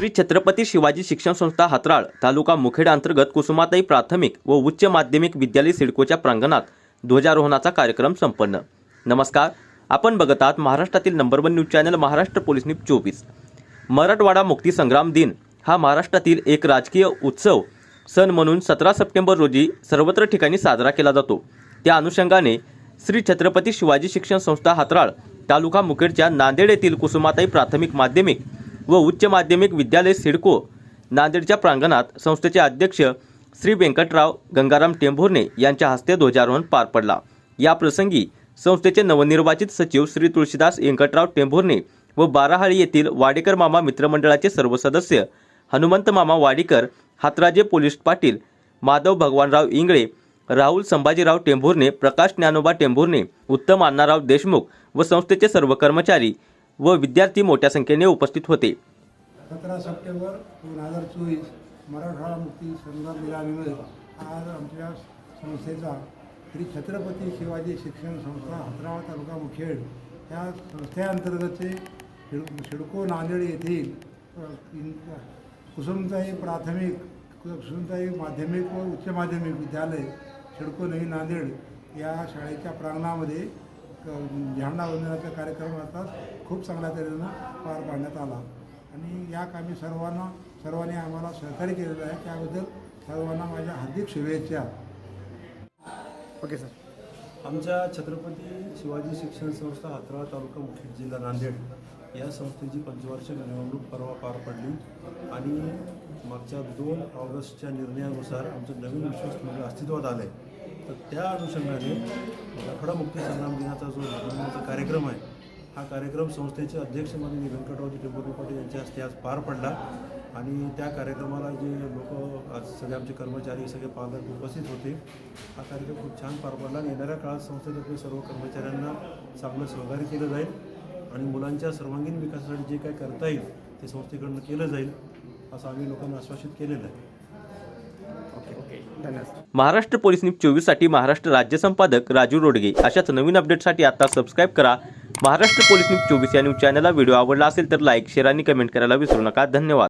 श्री छत्रपती शिवाजी शिक्षण संस्था हातराळ तालुका मुखेड अंतर्गत कुसुमाताई प्राथमिक व उच्च माध्यमिक विद्यालय सिडकोच्या प्रांगणात ध्वजारोहणाचा कार्यक्रम संपन्न. नमस्कार आपण बघत आहात महाराष्ट्रातील number one news channel Maharashtra police news चोवीस. मराठवाडा मुक्तीसंग्राम दिन हा महाराष्ट्रातील एक राजकीय उत्सव सण म्हणून सतरा सप्टेंबर रोजी सर्वत्र ठिकाणी साजरा केला जातो. त्या अनुषंगाने श्री छत्रपती शिवाजी शिक्षण संस्था हातराळ तालुका मुखेडच्या नांदेड येथील कुसुमाताई प्राथमिक माध्यमिक व उच्च माध्यमिक विद्यालय सिडको नांदेडच्या प्रांगणात संस्थेचे अध्यक्ष श्री व्यंकटराव गंगाराम टेंभुर्णे यांच्या हस्ते ध्वजारोहण पार पडला. या प्रसंगी संस्थेचे नवनिर्वाचित सचिव श्री तुळशीदास व्यंकटराव टेंभुर्णे व बाराहाळी येथील वाडेकर मामा मित्रमंडळाचे सर्व सदस्य हनुमंत मामा वाडीकर हातराजे पोलीस पाटील माधव भगवानराव इंगळे राहुल संभाजीराव टेंभुर्णे प्रकाश ज्ञानोबा टेंभुर्णे उत्तम अण्णाराव देशमुख व संस्थेचे सर्व कर्मचारी व विद्यार्थी मोठ्या संख्येने उपस्थित होते. सतरा सप्टेंबर दोन हजार चोवीस मराठवाडा मुक्ती संग्राम दिनानिमित्त आज आमच्या संस्थेचा श्री छत्रपती शिवाजी शिक्षण संस्था हातराळ तालुका मुखेड या संस्थेअंतर्गतचे शिड शिडको नांदेड येथील कुसुमताई प्राथमिक कुसुमताई माध्यमिक व उच्च माध्यमिक विद्यालय शिडको नवी नांदेड या शाळेच्या प्रांगणामध्ये वंदनाचा कार्यक्रम आता खूप चांगल्या तऱ्हेनं पार पाडण्यात आला. आणि या कामी सर्वांना सर्वांनी आम्हाला सहकार्य केलेलं आहे. त्याबद्दल सर्वांना माझ्या हार्दिक शुभेच्छा. Okay sir. आमच्या छत्रपती शिवाजी शिक्षण संस्था हातराळ तालुका मुखेड जिल्हा नांदेड या संस्थेची पंचवार्षिक निवडणूक परवा पार पडली. आणि मागच्या दोन ऑगस्टच्या निर्णयानुसार आमचं नवीन विश्वास मंडळ अस्तित्वात आलं आहे तर त्या अनुषंगाने मराठवाडा मुक्ती संग्राम दिनाचा जो निवडणुकीचा कार्यक्रम आहे हा कार्यक्रम संस्थेचे अध्यक्ष माननीय व्यंकटरावजी टेंबुर्णे पाटील यांच्या हस्ते आज पार पडला. आणि त्या कार्यक्रमाला जे लोक आज सगळे आमचे कर्मचारी सगळे पालक उपस्थित होते हा कार्यक्रम खूप छान पार पडला आणि येणाऱ्या काळात संस्थेतर्फे सर्व कर्मचाऱ्यांना चांगलं सहकार्य केलं जाईल आणि मुलांच्या सर्वांगीण विकासासाठी जे काय करता येईल ते संस्थेकडनं केलं जाईल असं आम्ही लोकांना आश्वासित केलेलं आहे. महाराष्ट्र पोलीस न्यूज चोवीससाठी महाराष्ट्र राज्य संपादक राजू रोडगे. अशाच नवीन अपडेटसाठी आता सबस्क्राईब करा. महाराष्ट्र पोलीस न्यूज चोवीस या न्यूज चॅनलला व्हिडिओ आवडला असेल तर लाईक शेअर आणि कमेंट करायला विसरू नका. धन्यवाद.